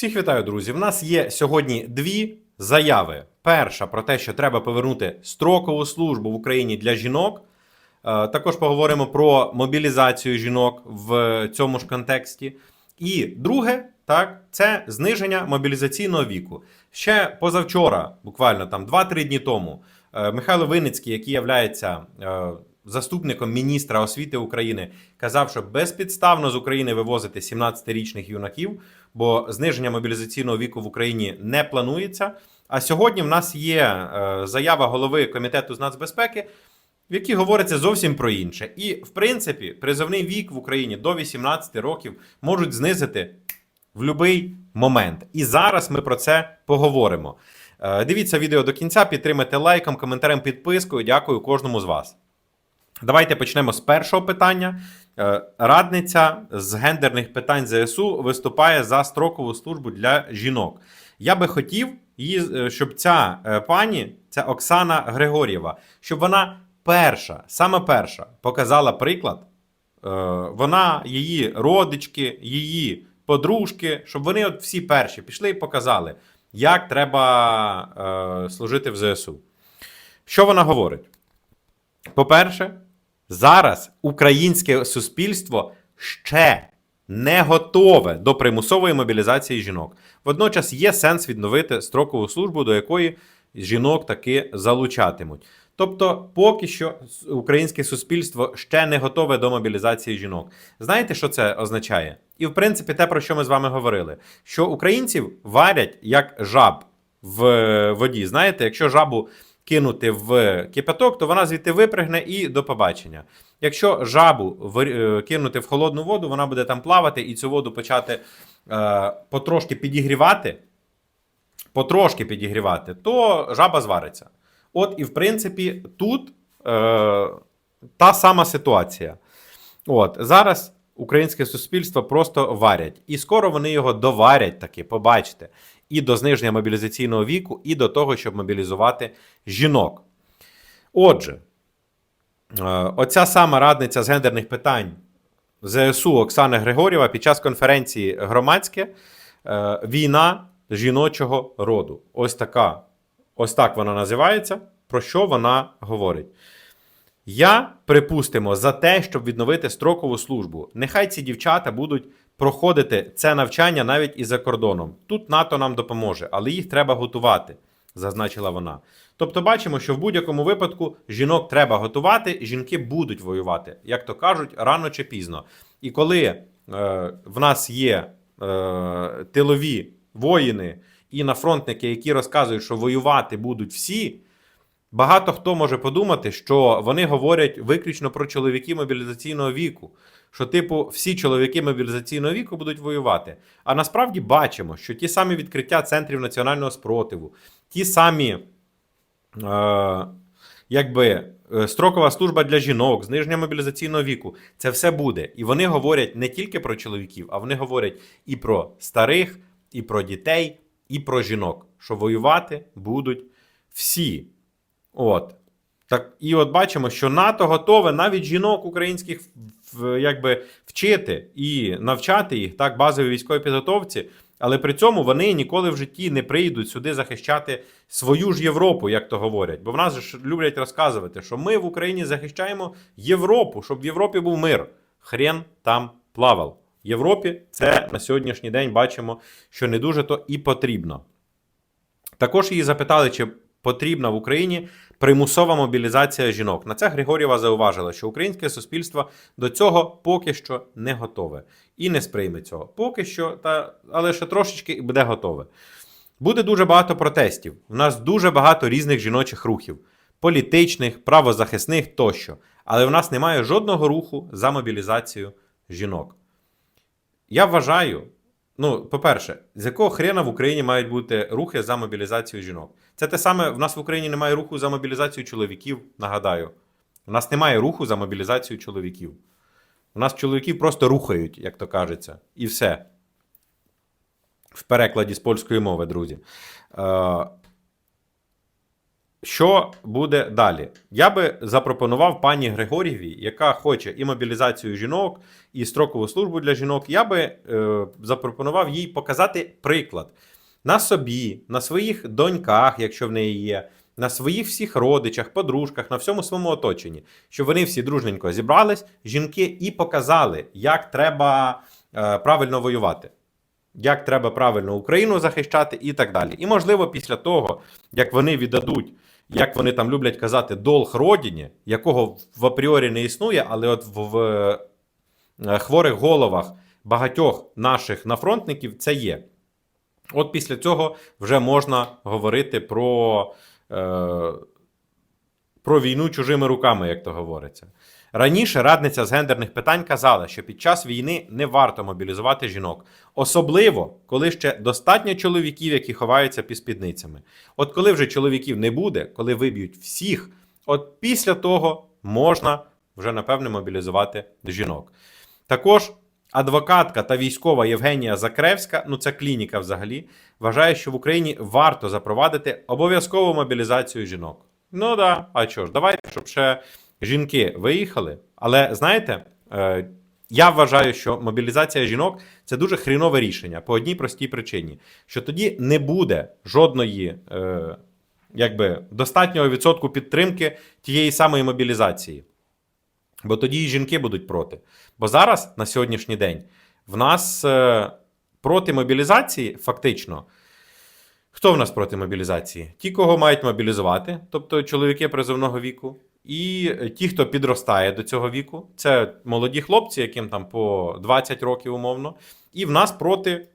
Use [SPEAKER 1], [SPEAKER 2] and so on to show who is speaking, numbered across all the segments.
[SPEAKER 1] Всіх вітаю, друзі. В нас є сьогодні дві заяви. Перша про те, що треба повернути строкову службу в Україні для жінок. Е, Також поговоримо про мобілізацію жінок в цьому ж контексті. І друге, так, це зниження мобілізаційного віку. Ще позавчора, буквально там 2-3 дні тому, е, Михайло Винницький, який є заступником міністра освіти України, казав, що безпідставно з України вивозити 17-річних юнаків, бо зниження мобілізаційного віку в Україні не планується. А сьогодні в нас є е, заява голови комітету з нацбезпеки, в якій говориться зовсім про інше. І, в принципі, призовний вік в Україні до 18 років можуть знизити в будь-який момент. І зараз ми про це поговоримо. Е, Дивіться відео до кінця, підтримайте лайком, коментарем, підпискою. Дякую кожному з вас. Давайте почнемо з першого питання. Е, Радниця з гендерних питань ЗСУ виступає за строкову службу для жінок. Я би хотів, е, щоб ця е, пані, ця Оксана Григор'єва, щоб вона перша, саме перша, показала приклад. Вона, її родички, її подружки, щоб вони от всі перші пішли і показали, як треба служити в ЗСУ. Що вона говорить? По-перше, зараз українське суспільство ще не готове до примусової мобілізації жінок. Водночас є сенс відновити строкову службу, до якої жінок таки залучатимуть. Тобто, поки що українське суспільство ще не готове до мобілізації жінок. Знаєте, що це означає? І в принципі, те, про що ми з вами говорили, що українців варять як жаб в воді. Знаєте, якщо жабу кинути в кипяток, то вона звідти випригне і до побачення. Якщо жабу е, кинути в холодну воду, вона буде там плавати і цю воду почати е, потрошки підігрівати, потрошки підігрівати, то жаба звариться. От і в принципі тут е, та сама ситуація. От зараз українське суспільство просто варять, і скоро вони його доварять таки, побачите, і до зниження мобілізаційного віку, і до того, щоб мобілізувати жінок. Отже, е, оця сама радниця з гендерних питань ЗСУ Оксана Григорєва під час конференції громадське е, війна жіночого роду. Ось така, ось так вона називається. Про що вона говорить? Я, припустимо, за те, щоб відновити строкову службу. Нехай ці дівчата будуть проходити це навчання навіть і за кордоном. Тут НАТО нам допоможе, але їх треба готувати, зазначила вона. Тобто, бачимо, що в будь-якому випадку жінок треба готувати, жінки будуть воювати, як то кажуть, рано чи пізно. І коли е, в нас є е, тилові воїни і нафронтники, які розказують, що воювати будуть всі. Багато хто може подумати, що вони говорять виключно про чоловіків мобілізаційного віку. Що, типу, всі чоловіки мобілізаційного віку будуть воювати. А насправді бачимо, що ті самі відкриття центрів національного спротиву, ті самі, е, якби, е, строкова служба для жінок, зниження мобілізаційного віку, це все буде. І вони говорять не тільки про чоловіків, а вони говорять і про старих, і про дітей, і про жінок, що воювати будуть всі. От. Так, і от бачимо, що НАТО готове навіть жінок українських якби, вчити і навчати їх так, базовій військовій підготовці, але при цьому вони ніколи в житті не прийдуть сюди захищати свою ж Європу, як то говорять. Бо в нас ж люблять розказувати, що ми в Україні захищаємо Європу, щоб в Європі був мир. Хрен там плавав. Європі це на сьогоднішній день бачимо, що не дуже то і потрібно. Також її запитали, чи потрібна в Україні примусова мобілізація жінок. На це Григорєва зауважила, що українське суспільство до цього поки що не готове і не сприйме цього. Поки що, та, але ще трошечки і буде готове. Буде дуже багато протестів. У нас дуже багато різних жіночих рухів: політичних, правозахисних тощо. Але в нас немає жодного руху за мобілізацію жінок. Я вважаю, ну, по-перше, з якого хрена в Україні мають бути рухи за мобілізацію жінок? Це те саме, в нас в Україні немає руху за мобілізацію чоловіків, нагадаю. У нас немає руху за мобілізацію чоловіків. У нас чоловіків просто рухають, як то кажеться, і все. В перекладі з польської мови, друзі. Е, Що буде далі? Я би запропонував пані Григорєвій, яка хоче і мобілізацію жінок, і строкову службу для жінок. Я би е, запропонував їй показати приклад на собі, на своїх доньках, якщо в неї є, на своїх всіх родичах, подружках, на всьому своєму оточенні, щоб вони всі дружненько зібрались, жінки, і показали, як треба е, правильно воювати. Як треба правильно Україну захищати і так далі. І можливо, після того, як вони віддадуть як вони там люблять казати, долг родині, якого в апріорі не існує, але от в, в е, хворих головах багатьох наших нафронтників це є. От після цього вже можна говорити про, е, про війну чужими руками, як то говориться. Раніше радниця з гендерних питань казала, що під час війни не варто мобілізувати жінок, особливо коли ще достатньо чоловіків, які ховаються під спідницями. От коли вже чоловіків не буде, коли виб'ють всіх, от після того можна вже напевне мобілізувати жінок. Також адвокатка та військова Євгенія Закревська, ну це клініка взагалі, вважає, що в Україні варто запровадити обов'язкову мобілізацію жінок. Ну да, а чого ж, давайте, щоб ще жінки виїхали. Але знаєте, е, я вважаю, що мобілізація жінок це дуже хрінове рішення по одній простій причині: що тоді не буде жодної е, якби, достатнього відсотку підтримки тієї самої мобілізації. Бо тоді і жінки будуть проти. Бо зараз, на сьогоднішній день, в нас е, проти мобілізації фактично. Хто в нас проти мобілізації? Ті, кого мають мобілізувати, тобто чоловіки призовного віку, і ті, хто підростає до цього віку, це молоді хлопці, яким там по 20 років умовно, і в нас проти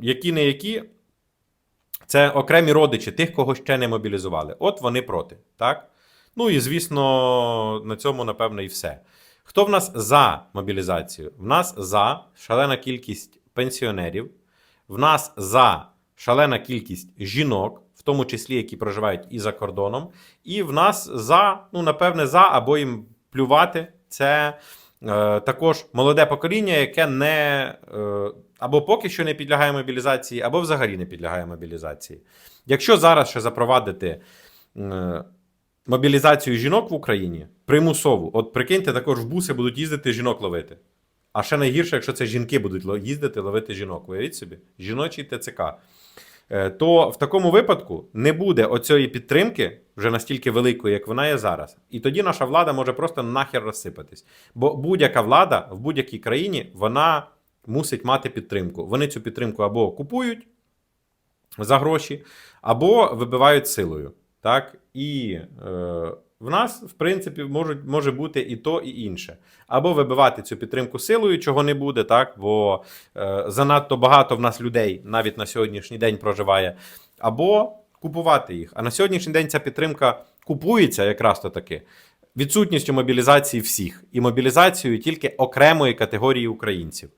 [SPEAKER 1] які не які, це окремі родичі тих, кого ще не мобілізували. От вони проти. так? Ну і звісно, на цьому, напевно, і все. Хто в нас за мобілізацію? В нас за шалена кількість пенсіонерів, в нас за шалена кількість жінок, в тому числі які проживають і за кордоном, і в нас за, ну, напевне, за або їм плювати. Це е, також молоде покоління, яке не е, або поки що не підлягає мобілізації, або взагалі не підлягає мобілізації. Якщо зараз ще запровадити. Е, Мобілізацію жінок в Україні примусову. От прикиньте, також в буси будуть їздити жінок ловити. А ще найгірше, якщо це жінки будуть їздити ловити жінок. Уявіть собі, жіночий ТЦК. Е, То в такому випадку не буде оцієї підтримки вже настільки великої, як вона є зараз. І тоді наша влада може просто нахер розсипатись. Бо будь-яка влада в будь-якій країні вона мусить мати підтримку. Вони цю підтримку або купують за гроші, або вибивають силою. Так? І е, в нас, в принципі, можуть, може бути і то, і інше. Або вибивати цю підтримку силою, чого не буде, так? бо е, занадто багато в нас людей навіть на сьогоднішній день проживає, або купувати їх. А на сьогоднішній день ця підтримка купується якраз то таки відсутністю мобілізації всіх і мобілізацією тільки окремої категорії українців.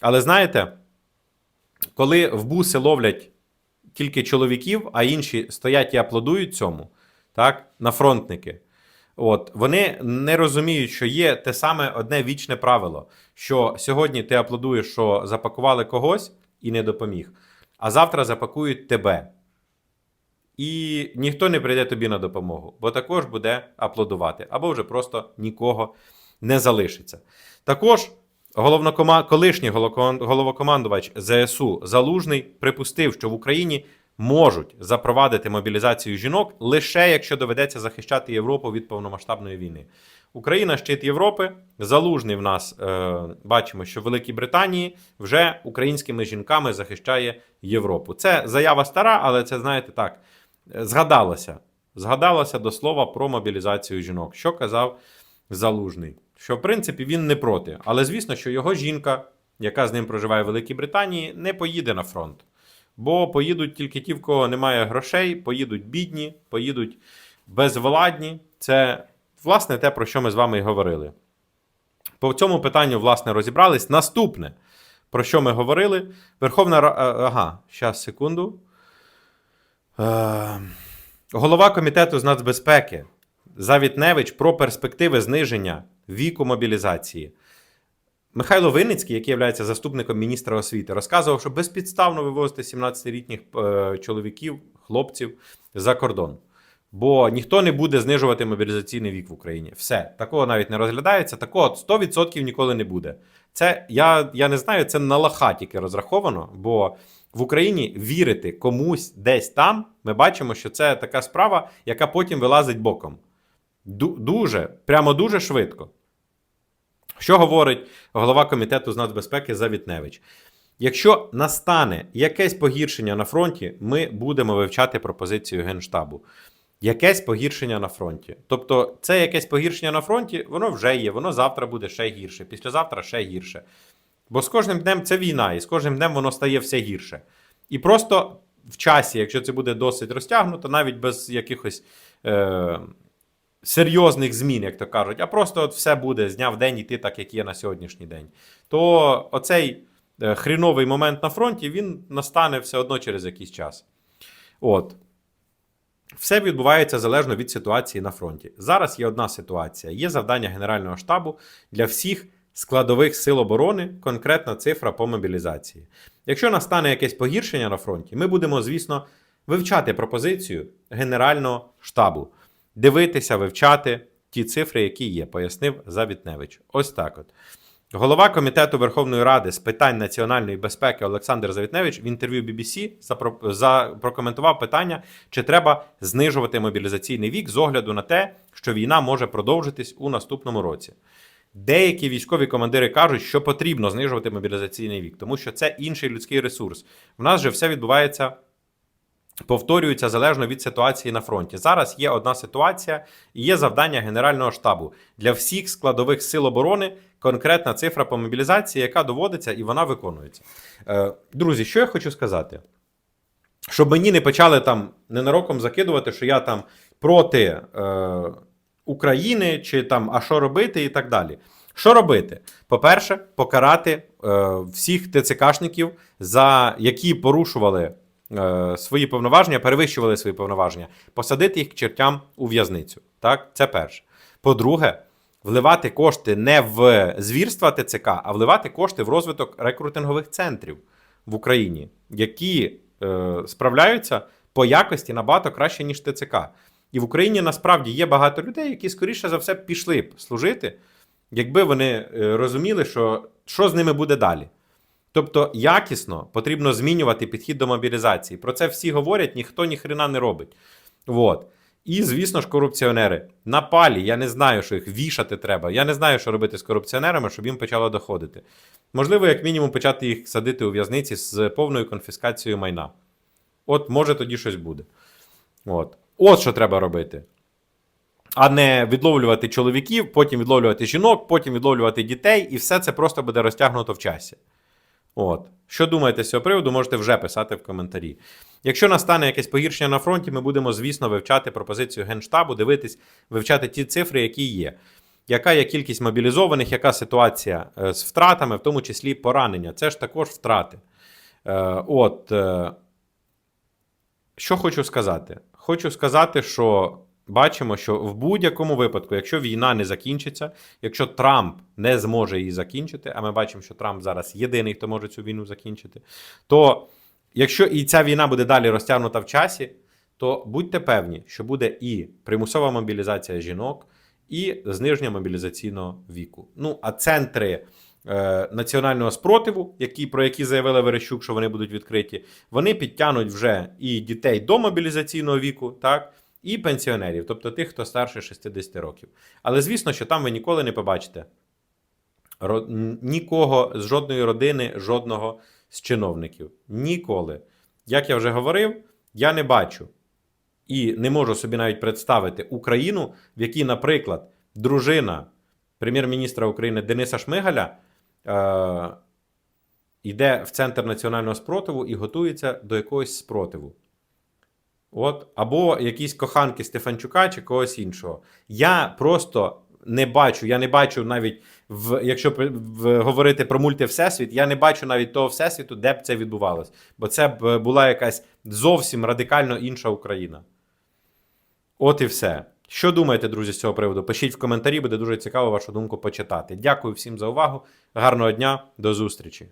[SPEAKER 1] Але знаєте, коли в буси ловлять тільки чоловіків, а інші стоять і аплодують цьому, так, на фронтники. От, вони не розуміють, що є те саме одне вічне правило: що сьогодні ти аплодуєш, що запакували когось і не допоміг, а завтра запакують тебе. І ніхто не прийде тобі на допомогу, бо також буде аплодувати, або вже просто нікого не залишиться. Також колишній головокомандувач ЗСУ Залужний припустив, що в Україні можуть запровадити мобілізацію жінок лише якщо доведеться захищати Європу від повномасштабної війни. Україна щит Європи. Залужний в нас е, бачимо, що в Великій Британії вже українськими жінками захищає Європу. Це заява стара, але це знаєте так. е, Згадалося. Згадалося до слова про мобілізацію жінок. Що казав Залужний? Що в принципі він не проти. Але звісно, що його жінка, яка з ним проживає в Великій Британії, не поїде на фронт. Бо поїдуть тільки ті, в кого немає грошей, поїдуть бідні, поїдуть безвладні. Це, власне, те, про що ми з вами і говорили. По цьому питанню, власне, розібрались. Наступне, про що ми говорили, Верховна Ра- Ага, щас, секунду. Е, Голова комітету з нацбезпеки Завітневич про перспективи зниження віку мобілізації. Михайло Винницький, який є заступником міністра освіти, розказував, що безпідставно вивозити 17-літніх е, чоловіків, хлопців за кордон. Бо ніхто не буде знижувати мобілізаційний вік в Україні. Все, такого навіть не розглядається. Такого 100% ніколи не буде. Це я, я не знаю, це на лоха тільки розраховано, бо в Україні вірити комусь десь там, ми бачимо, що це така справа, яка потім вилазить боком. Дуже, прямо дуже швидко. Що говорить голова комітету з нацбезпеки Завітневич? Якщо настане якесь погіршення на фронті, ми будемо вивчати пропозицію Генштабу. Якесь погіршення на фронті. Тобто, це якесь погіршення на фронті, воно вже є, воно завтра буде ще гірше, післязавтра ще гірше. Бо з кожним днем це війна, і з кожним днем воно стає все гірше. І просто в часі, якщо це буде досить розтягнуто, навіть без якихось е, серйозних змін, як то кажуть, а просто от все буде з дня в день йти так, як є на сьогоднішній день, то оцей е, хріновий момент на фронті він настане все одно через якийсь час. От. Все відбувається залежно від ситуації на фронті. Зараз є одна ситуація: є завдання Генерального штабу для всіх складових сил оборони, конкретна цифра по мобілізації. Якщо настане якесь погіршення на фронті, ми будемо, звісно, вивчати пропозицію Генерального штабу, дивитися, вивчати ті цифри, які є, пояснив Завітневич. Ось так от. Голова комітету Верховної Ради з питань національної безпеки Олександр Завітневич в інтерв'ю BBC прокоментував питання, чи треба знижувати мобілізаційний вік з огляду на те, що війна може продовжитись у наступному році. Деякі військові командири кажуть, що потрібно знижувати мобілізаційний вік, тому що це інший людський ресурс. В нас же все відбувається повторюються залежно від ситуації на фронті. Зараз є одна ситуація і є завдання Генерального штабу для всіх складових сил оборони. Конкретна цифра по мобілізації, яка доводиться і вона виконується. Е, друзі, що я хочу сказати? Щоб мені не почали там ненароком закидувати, що я там проти е, України, чи там а що робити, і так далі. Що робити? По-перше, покарати е, всіх ТЦКшників, за які порушували е, свої повноваження, перевищували свої повноваження, посадити їх к чертям у в'язницю. Так, це перше. По-друге, вливати кошти не в звірства ТЦК, а вливати кошти в розвиток рекрутингових центрів в Україні, які е, справляються по якості набагато краще, ніж ТЦК. І в Україні насправді є багато людей, які скоріше за все пішли б служити, якби вони е, розуміли, що, що з ними буде далі. Тобто якісно потрібно змінювати підхід до мобілізації. Про це всі говорять, ніхто ні хрена не робить. Вот. І, звісно ж, корупціонери на палі. Я не знаю, що їх вішати треба. Я не знаю, що робити з корупціонерами, щоб їм почало доходити. Можливо, як мінімум, почати їх садити у в'язниці з повною конфіскацією майна. От, може, тоді щось буде. От. От що треба робити. А не відловлювати чоловіків, потім відловлювати жінок, потім відловлювати дітей, і все це просто буде розтягнуто в часі. От. Що думаєте з цього приводу, можете вже писати в коментарі. Якщо настане якесь погіршення на фронті, ми будемо, звісно, вивчати пропозицію Генштабу, дивитись, вивчати ті цифри, які є. Яка є кількість мобілізованих, яка ситуація е, з втратами, в тому числі поранення. Це ж також втрати. Е, От. Е, що хочу сказати? Хочу сказати, що бачимо, що в будь-якому випадку, якщо війна не закінчиться, якщо Трамп не зможе її закінчити, а ми бачимо, що Трамп зараз єдиний, хто може цю війну закінчити, то якщо і ця війна буде далі розтягнута в часі, то будьте певні, що буде і примусова мобілізація жінок, і зниження мобілізаційного віку. Ну а центри. е, Національного спротиву, які, про які заявила Верещук, що вони будуть відкриті, вони підтягнуть вже і дітей до мобілізаційного віку, так, і пенсіонерів, тобто тих, хто старше 60 років. Але звісно, що там ви ніколи не побачите нікого з жодної родини, жодного з чиновників. Ніколи. Як я вже говорив, я не бачу і не можу собі навіть представити Україну, в якій, наприклад, дружина прем'єр-міністра України Дениса Шмигаля е, йде в центр національного спротиву і готується до якогось спротиву. От, або якісь коханки Стефанчука чи когось іншого. Я просто не бачу, я не бачу навіть, в, якщо в, говорити про мультивсесвіт, я не бачу навіть того всесвіту, де б це відбувалось. Бо це б е, була якась зовсім радикально інша Україна. От і все. Що думаєте, друзі, з цього приводу? Пишіть в коментарі, буде дуже цікаво вашу думку почитати. Дякую всім за увагу. Гарного дня, до зустрічі!